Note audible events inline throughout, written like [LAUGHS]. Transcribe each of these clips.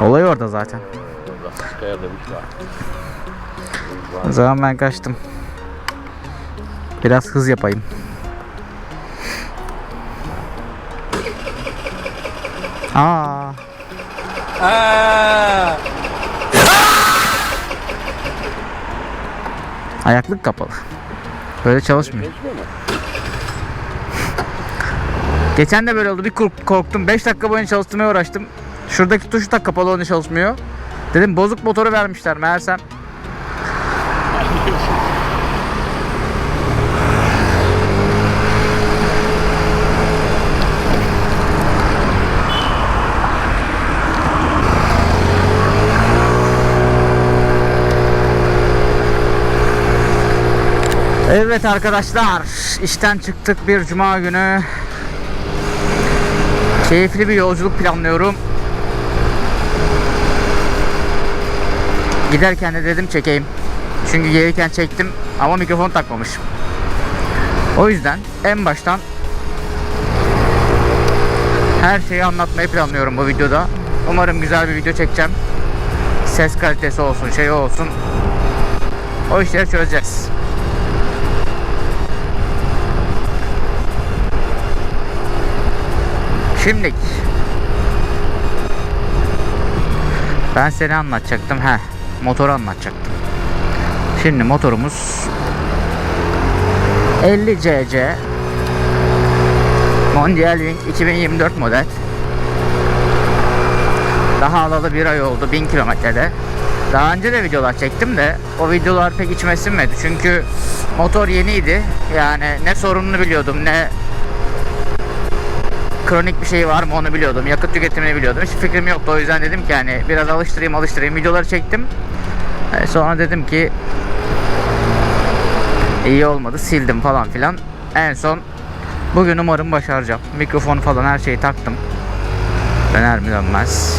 Olay orada zaten. O zaman ben kaçtım. Biraz hız yapayım. Aa, ayaklık kapalı. Böyle çalışmıyor. Geçen de böyle oldu. Bir kork- korktum. 5 dakika boyunca çalıştırmaya uğraştım. Şuradaki tuş da kapalı onun çalışmıyor. Dedim bozuk motoru vermişler meğersem. Evet arkadaşlar, işten çıktık bir cuma günü. Keyifli bir yolculuk planlıyorum. Giderken de dedim çekeyim. Çünkü gelirken çektim ama mikrofon takmamışım. O yüzden en baştan her şeyi anlatmayı planlıyorum bu videoda. Umarım güzel bir video çekeceğim. Ses kalitesi olsun, şey olsun. O işleri çözeceğiz. Şimdi ben seni anlatacaktım. He, motoru anlatacaktım. Şimdi motorumuz 50 cc Mondial Wing 2024 model. Daha alalı bir ay oldu 1000 kilometrede. Daha önce de videolar çektim de o videolar pek içime sinmedi. Çünkü motor yeniydi. Yani ne sorununu biliyordum ne kronik bir şey var mı onu biliyordum. Yakıt tüketimini biliyordum. Hiç fikrim yoktu. O yüzden dedim ki hani biraz alıştırayım alıştırayım. Videoları çektim. E, Sonra dedim ki iyi olmadı. Sildim falan filan. En son bugün umarım başaracağım. Mikrofon falan her şeyi taktım. Döner mi dönmez.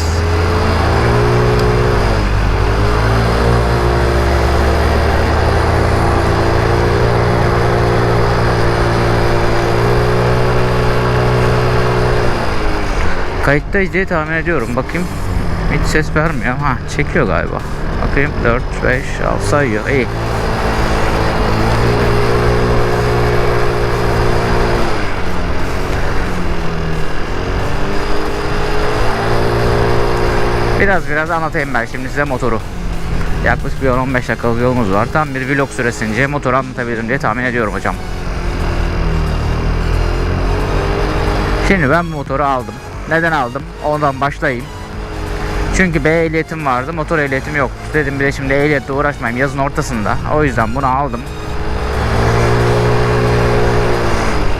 Kayıttayız diye tahmin ediyorum. Bakayım. Hiç ses vermiyor. Ha çekiyor galiba. Bakayım 4, 5, 6 sayıyor. İyi. Biraz biraz anlatayım ben şimdi size motoru. Yaklaşık bir 10-15 dakikalık yolumuz var. Tam bir vlog süresince motoru anlatabilirim diye tahmin ediyorum hocam. Şimdi ben bu motoru aldım. Neden aldım? Ondan başlayayım. Çünkü B ehliyetim vardı, motor ehliyetim yoktu. Dedim bir de şimdi ehliyetle uğraşmayayım yazın ortasında. O yüzden bunu aldım.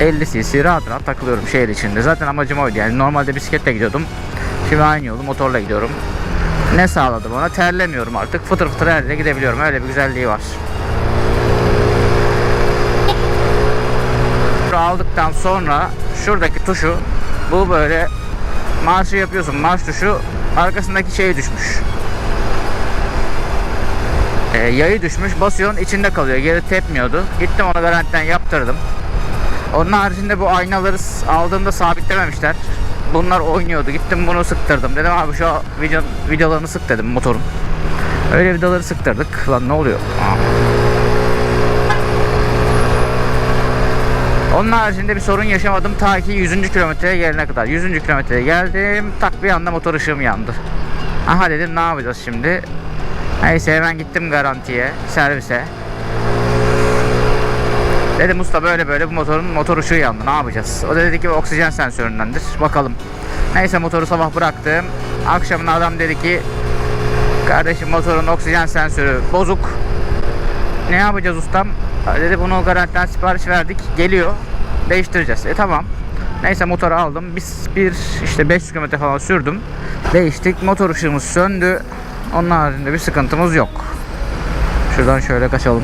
50 cc rahat rahat takılıyorum şehir içinde. Zaten amacım oydu yani normalde bisikletle gidiyordum. Şimdi aynı yolu motorla gidiyorum. Ne sağladı bana? Terlemiyorum artık. Fıtır fıtır her yere gidebiliyorum. Öyle bir güzelliği var. aldıktan sonra şuradaki tuşu bu böyle marşı yapıyorsun marş tuşu arkasındaki şey düşmüş. Ee, yayı düşmüş basıyorsun içinde kalıyor. Geri tepmiyordu. Gittim onu garantiden yaptırdım. Onun haricinde bu aynaları aldığımda sabitlememişler. Bunlar oynuyordu. Gittim bunu sıktırdım. Dedim abi şu video, videolarını sık dedim motorun. Öyle vidaları sıktırdık. Lan ne oluyor? Aa. Onun haricinde bir sorun yaşamadım ta ki 100. kilometreye gelene kadar. 100. kilometreye geldim. Tak bir anda motor ışığım yandı. Aha dedim ne yapacağız şimdi? Neyse hemen gittim garantiye, servise. Dedim usta böyle böyle bu motorun motor ışığı yandı. Ne yapacağız? O da dedi ki oksijen sensöründendir. Bakalım. Neyse motoru sabah bıraktım. Akşamına adam dedi ki kardeşim motorun oksijen sensörü bozuk. Ne yapacağız ustam? Dedi bunu garantiden sipariş verdik. Geliyor. Değiştireceğiz. E tamam. Neyse motoru aldım. Biz bir işte 500 km falan sürdüm. Değiştik. Motor ışığımız söndü. Onun haricinde bir sıkıntımız yok. Şuradan şöyle kaçalım.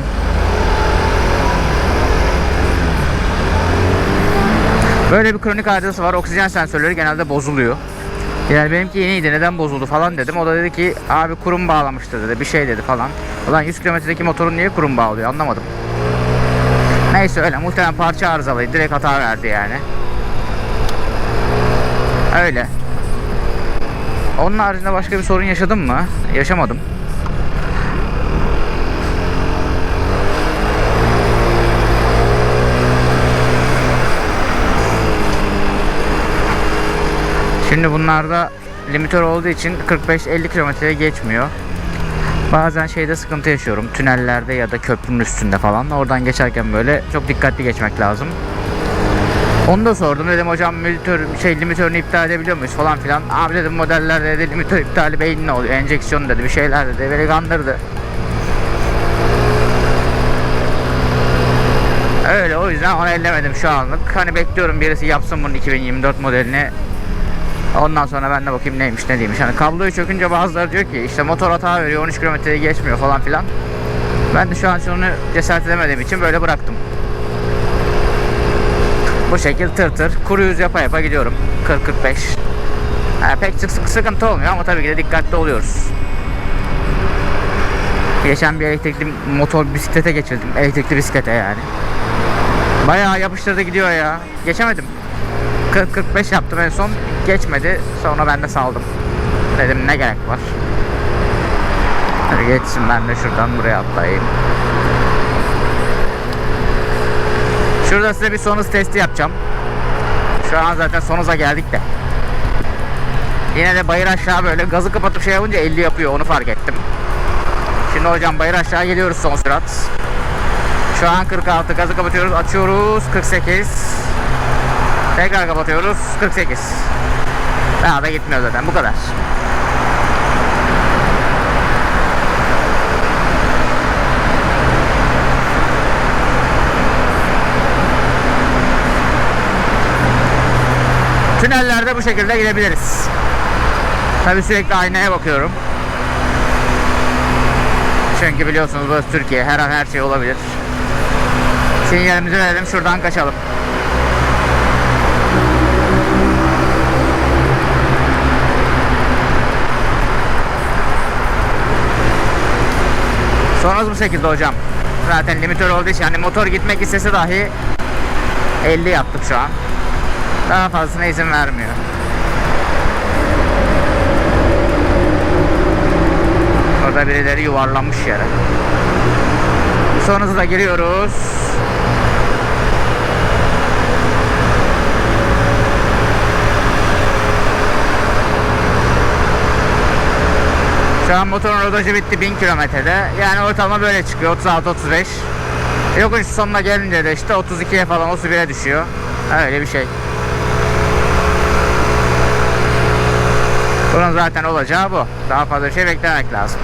Böyle bir kronik arızası var. Oksijen sensörleri genelde bozuluyor. Yani benimki yeniydi neden bozuldu falan dedim. O da dedi ki abi kurum bağlamıştır dedi bir şey dedi falan. Ulan 100 kilometredeki motorun niye kurum bağlıyor anlamadım. Neyse öyle muhtemelen parça arızalıydı direkt hata verdi yani. Öyle. Onun haricinde başka bir sorun yaşadım mı? Yaşamadım. Şimdi bunlarda limitör olduğu için 45-50 kilometreye geçmiyor. Bazen şeyde sıkıntı yaşıyorum. Tünellerde ya da köprünün üstünde falan. Oradan geçerken böyle çok dikkatli geçmek lazım. Onu da sordum dedim hocam limitör, şey limitörünü iptal edebiliyor muyuz falan filan. Abi dedim modellerde dedi limitör iptali beyinle oluyor. Enjeksiyon dedi bir şeyler dedi. Beni kandırdı. Öyle o yüzden onu ellemedim şu anlık. Hani bekliyorum birisi yapsın bunun 2024 modelini. Ondan sonra ben de bakayım neymiş ne değilmiş. Hani kabloyu çökünce bazıları diyor ki işte motor hata veriyor 13 kilometreye geçmiyor falan filan. Ben de şu an şunu cesaret edemediğim için böyle bıraktım. Bu şekil tır tır kuru yüz yapa yapa gidiyorum. 40-45. Yani pek sık sıkıntı olmuyor ama tabii ki de dikkatli oluyoruz. Geçen bir elektrikli motor bisiklete geçirdim. Elektrikli bisiklete yani. Bayağı yapıştırdı gidiyor ya. Geçemedim. 40-45 yaptım en son. Geçmedi. Sonra ben de saldım. Dedim ne gerek var. Hadi geçsin ben de şuradan buraya atlayayım. Şurada size bir son hız testi yapacağım. Şu an zaten son hıza geldik de. Yine de bayır aşağı böyle gazı kapatıp şey yapınca 50 yapıyor onu fark ettim. Şimdi hocam bayır aşağı geliyoruz son sürat. Şu an 46 gazı kapatıyoruz açıyoruz 48 Tekrar kapatıyoruz [LAUGHS] 48 Daha da gitmiyor zaten bu kadar Tünellerde bu şekilde gidebiliriz. Tabi sürekli aynaya bakıyorum. Çünkü biliyorsunuz burası Türkiye. Her an her şey olabilir. Sinyalimizi verelim. Şuradan kaçalım. Sonrası bu şekilde hocam. Zaten limitör olduğu için hani motor gitmek istese dahi 50 yaptık şu an. Daha fazlasına izin vermiyor. Orada birileri yuvarlanmış yere. Son hızla giriyoruz. Şu an motorun rodajı bitti 1000 kilometrede. Yani ortalama böyle çıkıyor 36-35. Yokuş sonuna gelince de işte 32'ye falan 31'e düşüyor. Öyle bir şey. Bunun zaten olacağı bu. Daha fazla bir şey beklemek lazım.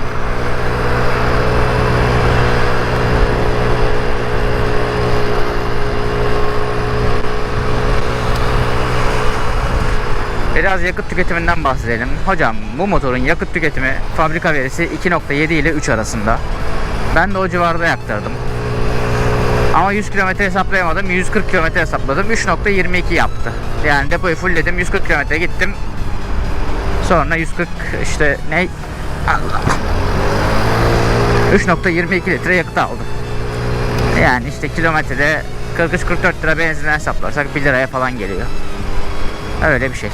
Biraz yakıt tüketiminden bahsedelim. Hocam bu motorun yakıt tüketimi fabrika verisi 2.7 ile 3 arasında. Ben de o civarda yaktırdım. Ama 100 kilometre hesaplayamadım. 140 kilometre hesapladım. 3.22 yaptı. Yani depoyu fullledim. 140 kilometre gittim. Sonra 140 işte ne? Allah. 3.22 litre yakıt aldım. Yani işte kilometrede 43-44 lira benzin hesaplarsak 1 liraya falan geliyor. Öyle bir şey.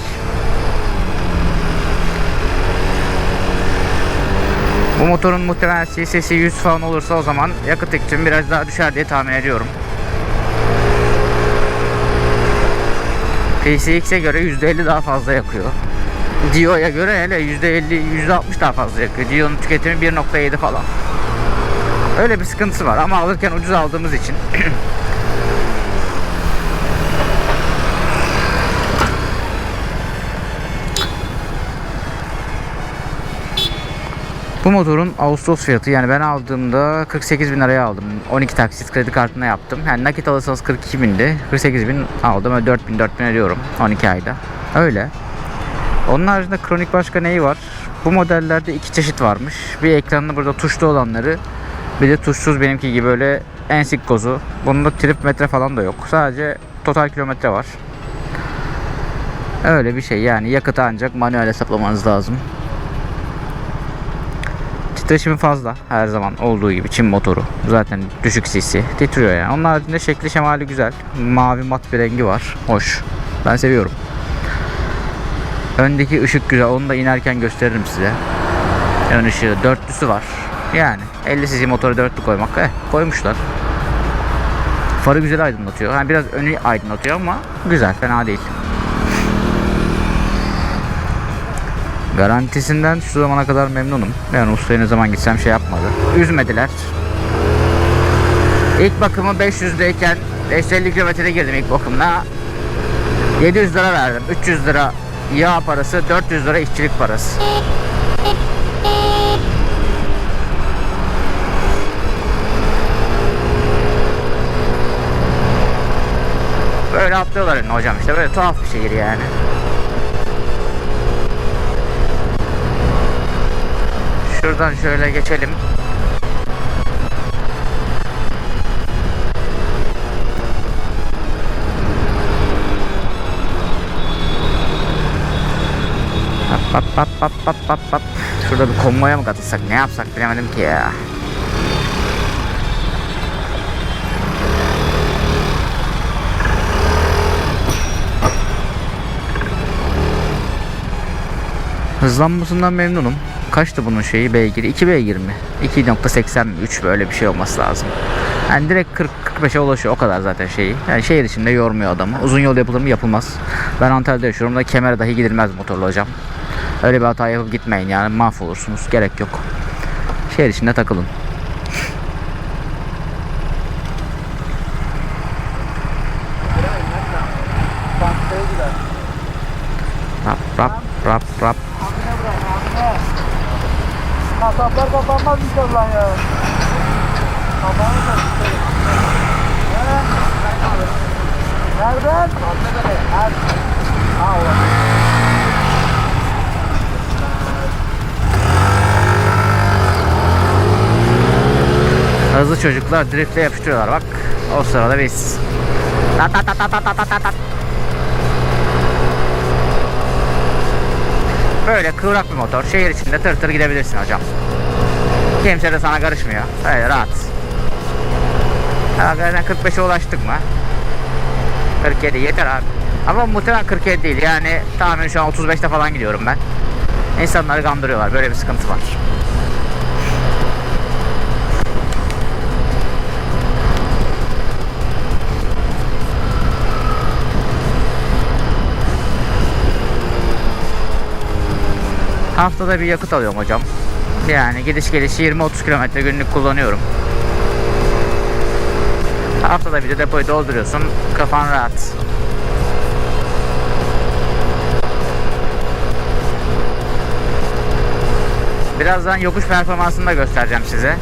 Bu motorun muhtemelen CC'si 100 falan olursa o zaman yakıt tüketimi biraz daha düşer diye tahmin ediyorum. PCX'e göre %50 daha fazla yakıyor. Dio'ya göre hele %50, %60 daha fazla yakıyor. Dio'nun tüketimi 1.7 falan. Öyle bir sıkıntısı var ama alırken ucuz aldığımız için [CLEARS THROAT] Bu motorun Ağustos fiyatı yani ben aldığımda 48 bin liraya aldım. 12 taksit kredi kartına yaptım. Yani nakit alırsanız 42 bindi. 48 bin aldım. Öyle 4 bin 4 bin ödüyorum 12 ayda. Öyle. Onun haricinde kronik başka neyi var? Bu modellerde iki çeşit varmış. Bir ekranlı burada tuşlu olanları. Bir de tuşsuz benimki gibi böyle ensik kozu. Bunda trip metre falan da yok. Sadece total kilometre var. Öyle bir şey yani yakıtı ancak manuel hesaplamanız lazım. Titreşimi fazla her zaman olduğu gibi Çin motoru. Zaten düşük cc titriyor yani. Onun haricinde şekli şemali güzel. Mavi mat bir rengi var. Hoş. Ben seviyorum. Öndeki ışık güzel. Onu da inerken gösteririm size. Ön ışığı. Dörtlüsü var. Yani 50 cc motoru dörtlü koymak. Eh, koymuşlar. Farı güzel aydınlatıyor. Yani biraz önü aydınlatıyor ama güzel. Fena değil. Garantisinden şu zamana kadar memnunum. Yani ustaya ne zaman gitsem şey yapmadı. Üzmediler. İlk bakımı 500'deyken 550 kilometrede girdim ilk bakımına. 700 lira verdim. 300 lira yağ parası, 400 lira işçilik parası. Böyle atlıyorlar önüne hocam işte böyle tuhaf bir şehir yani. Şuradan şöyle geçelim. Hop hop hop hop hop hop. Şurada bir konvoya mı katılsak ne yapsak bilemedim ki ya. Hızlanmasından memnunum. Kaçtı bunun şeyi beygiri? 2 beygir mi? 2.80 mi? 3 böyle bir şey olması lazım. Yani direkt 40-45'e ulaşıyor o kadar zaten şeyi. Yani şehir içinde yormuyor adamı. Uzun yol yapılır mı? Yapılmaz. Ben Antalya'da yaşıyorum da kemere dahi gidilmez motorlu hocam. Öyle bir hata yapıp gitmeyin yani mahvolursunuz. Gerek yok. Şehir içinde takılın. Rap rap rap rap. Kasaplar kapanmaz inşallah ya. Kapanır da Nereden? Nereden? Ha orada. Hızlı çocuklar driftle yapıştırıyorlar bak. O sırada biz. Tat tat tat tat tat tat tat Böyle kıvrak bir motor. Şehir içinde tır tır gidebilirsin hocam. Kimse de sana karışmıyor. Öyle rahat. Hakikaten 45'e ulaştık mı? 47 yeter abi. Ama muhtemelen 47 değil. Yani tahmin şu an 35'te falan gidiyorum ben. İnsanları kandırıyorlar. Böyle bir sıkıntı var. Haftada bir yakıt alıyorum hocam. Yani gidiş geliş 20-30 kilometre günlük kullanıyorum. Haftada bir de depoyu dolduruyorsun. Kafan rahat. Birazdan yokuş performansını da göstereceğim size.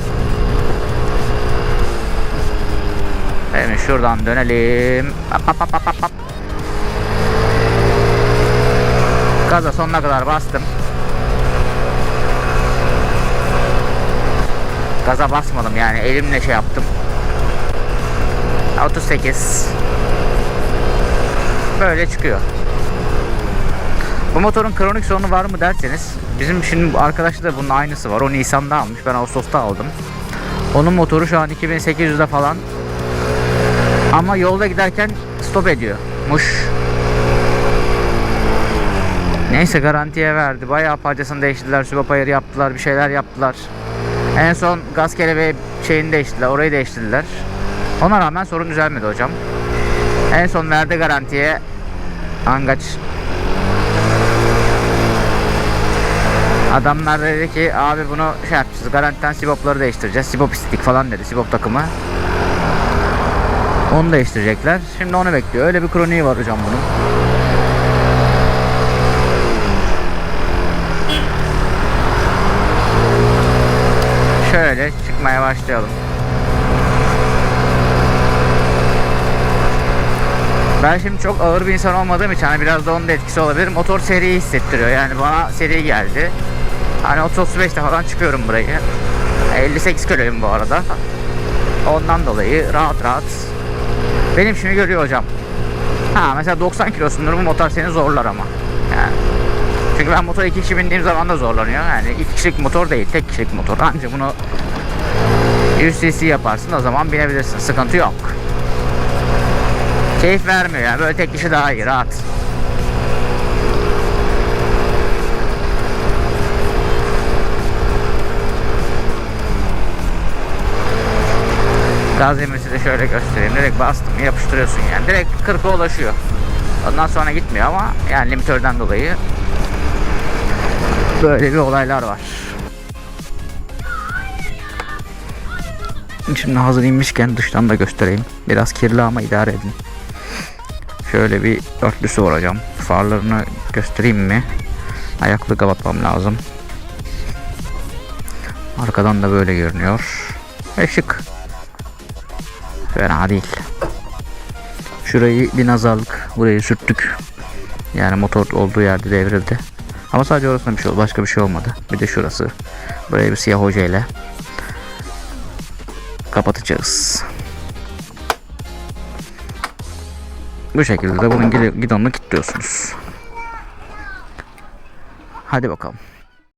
Evet şuradan dönelim. Hop, hop, hop, hop, hop. Gaza sonuna kadar bastım. Gaza basmadım yani elimle şey yaptım. 38 Böyle çıkıyor. Bu motorun kronik sorunu var mı derseniz bizim şimdi arkadaşta da bunun aynısı var. O Nisan'da almış. Ben Ağustos'ta aldım. Onun motoru şu an 2800'de falan. Ama yolda giderken stop ediyormuş. Neyse garantiye verdi. Bayağı parçasını değiştirdiler. Sübap ayarı yaptılar. Bir şeyler yaptılar. En son gaz kelebeği şeyini değiştirdiler. Orayı değiştirdiler. Ona rağmen sorun düzelmedi hocam. En son verdi garantiye. Angaç. Adamlar dedi ki abi bunu şey yapacağız. Garantiden sibopları değiştireceğiz. Sibop istedik falan dedi. Sibop takımı. Onu değiştirecekler. Şimdi onu bekliyor. Öyle bir kroniği var hocam bunun. Şöyle çıkmaya başlayalım. Ben şimdi çok ağır bir insan olmadığım için hani biraz da onun da etkisi olabilir. Motor seriyi hissettiriyor. Yani bana seri geldi. Hani 30-35'te falan çıkıyorum burayı. 58 kiloyum bu arada. Ondan dolayı rahat rahat. Benim şimdi görüyor hocam. Ha mesela 90 kilosundur bu motor seni zorlar ama. Çünkü ben motor iki kişi bindiğim zaman da zorlanıyor. Yani iki kişilik motor değil, tek kişilik motor. [LAUGHS] Ancak bunu 100 cc yaparsın o zaman binebilirsin. Sıkıntı yok. Keyif vermiyor yani. Böyle tek kişi daha iyi, rahat. Gaz yemesi de şöyle göstereyim. Direkt bastım yapıştırıyorsun yani. Direkt 40'a ulaşıyor. Ondan sonra gitmiyor ama yani limitörden dolayı böyle bir olaylar var. Şimdi hazır inmişken dıştan da göstereyim. Biraz kirli ama idare edin. Şöyle bir örtüsü vuracağım. Farlarını göstereyim mi? Ayaklı kapatmam lazım. Arkadan da böyle görünüyor. Ve şık. Fena değil. Şurayı bir nazarlık burayı sürttük. Yani motor olduğu yerde devrildi. Ama sadece orasında bir şey oldu. Başka bir şey olmadı. Bir de şurası. Burayı bir siyah hoca ile kapatacağız. Bu şekilde de bunun gidonunu kilitliyorsunuz. Hadi bakalım.